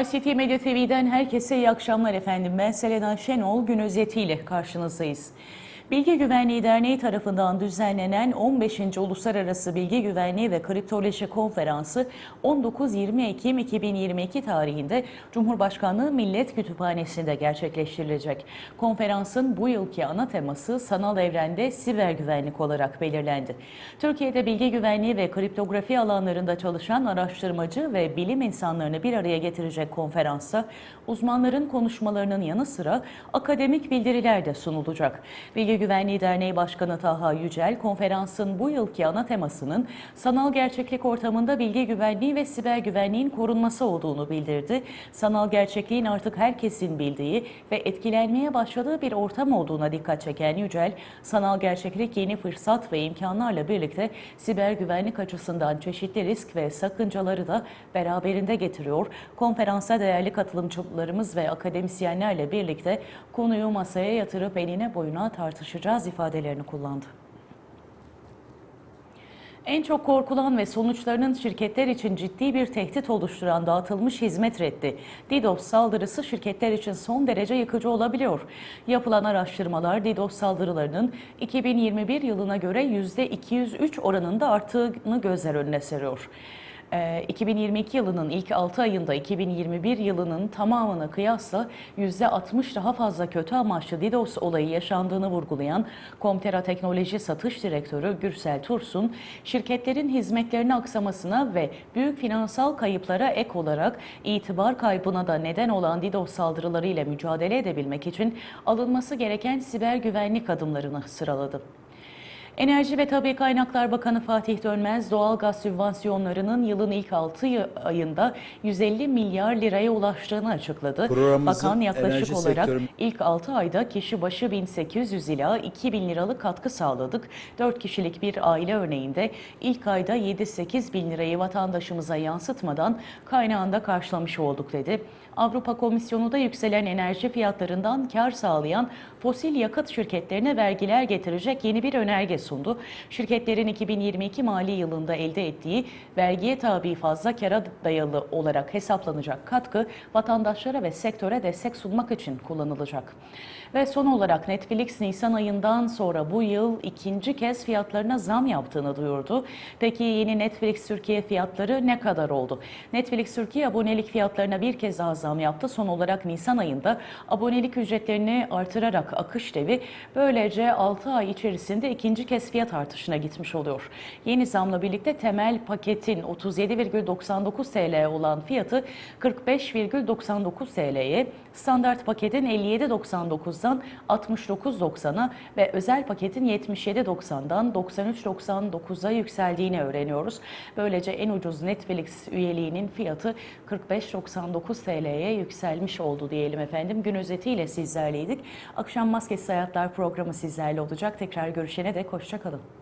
ICT Medya TV'den herkese iyi akşamlar efendim. Ben Selena Şenol gün özetiyle karşınızdayız. Bilgi Güvenliği Derneği tarafından düzenlenen 15. Uluslararası Bilgi Güvenliği ve Kriptoloji Konferansı 19-20 Ekim 2022 tarihinde Cumhurbaşkanlığı Millet Kütüphanesi'nde gerçekleştirilecek. Konferansın bu yılki ana teması sanal evrende siber güvenlik olarak belirlendi. Türkiye'de bilgi güvenliği ve kriptografi alanlarında çalışan araştırmacı ve bilim insanlarını bir araya getirecek konferansta uzmanların konuşmalarının yanı sıra akademik bildiriler de sunulacak. Bilgi Güvenliği Derneği Başkanı Taha Yücel, konferansın bu yılki ana temasının sanal gerçeklik ortamında bilgi güvenliği ve siber güvenliğin korunması olduğunu bildirdi. Sanal gerçekliğin artık herkesin bildiği ve etkilenmeye başladığı bir ortam olduğuna dikkat çeken Yücel, sanal gerçeklik yeni fırsat ve imkanlarla birlikte siber güvenlik açısından çeşitli risk ve sakıncaları da beraberinde getiriyor. Konferansa değerli katılımcılarımız ve akademisyenlerle birlikte konuyu masaya yatırıp enine boyuna tartışacağız ifadelerini kullandı. En çok korkulan ve sonuçlarının şirketler için ciddi bir tehdit oluşturan dağıtılmış hizmet reddi, DDoS saldırısı şirketler için son derece yıkıcı olabiliyor. Yapılan araştırmalar DDoS saldırılarının 2021 yılına göre %203 oranında arttığını gözler önüne seriyor. 2022 yılının ilk 6 ayında 2021 yılının tamamına kıyasla %60 daha fazla kötü amaçlı DDoS olayı yaşandığını vurgulayan Comtera Teknoloji Satış Direktörü Gürsel Tursun, şirketlerin hizmetlerini aksamasına ve büyük finansal kayıplara ek olarak itibar kaybına da neden olan DDoS saldırılarıyla mücadele edebilmek için alınması gereken siber güvenlik adımlarını sıraladı. Enerji ve Tabi Kaynaklar Bakanı Fatih Dönmez, doğalgaz sübvansiyonlarının yılın ilk 6 ayında 150 milyar liraya ulaştığını açıkladı. Bakan yaklaşık olarak sektörü- ilk 6 ayda kişi başı 1800 ila 2000 liralık katkı sağladık. 4 kişilik bir aile örneğinde ilk ayda 7-8 bin lirayı vatandaşımıza yansıtmadan kaynağında karşılamış olduk dedi. Avrupa Komisyonu da yükselen enerji fiyatlarından kar sağlayan fosil yakıt şirketlerine vergiler getirecek yeni bir önerge sundu. Şirketlerin 2022 mali yılında elde ettiği vergiye tabi fazla kara dayalı olarak hesaplanacak katkı vatandaşlara ve sektöre destek sunmak için kullanılacak. Ve son olarak Netflix Nisan ayından sonra bu yıl ikinci kez fiyatlarına zam yaptığını duyurdu. Peki yeni Netflix Türkiye fiyatları ne kadar oldu? Netflix Türkiye abonelik fiyatlarına bir kez daha zam yaptı. Son olarak Nisan ayında abonelik ücretlerini artırarak akış devi böylece 6 ay içerisinde ikinci kez fiyat artışına gitmiş oluyor. Yeni zamla birlikte temel paketin 37,99 TL olan fiyatı 45,99 TL'ye, standart paketin 57,99'dan 69,90'a ve özel paketin 77,90'dan 93,99'a yükseldiğini öğreniyoruz. Böylece en ucuz Netflix üyeliğinin fiyatı 45,99 TL'ye yükselmiş oldu diyelim efendim. Gün özetiyle sizlerleydik. Akşam Maskesiz Hayatlar programı sizlerle olacak. Tekrar görüşene dek hoşçakalın.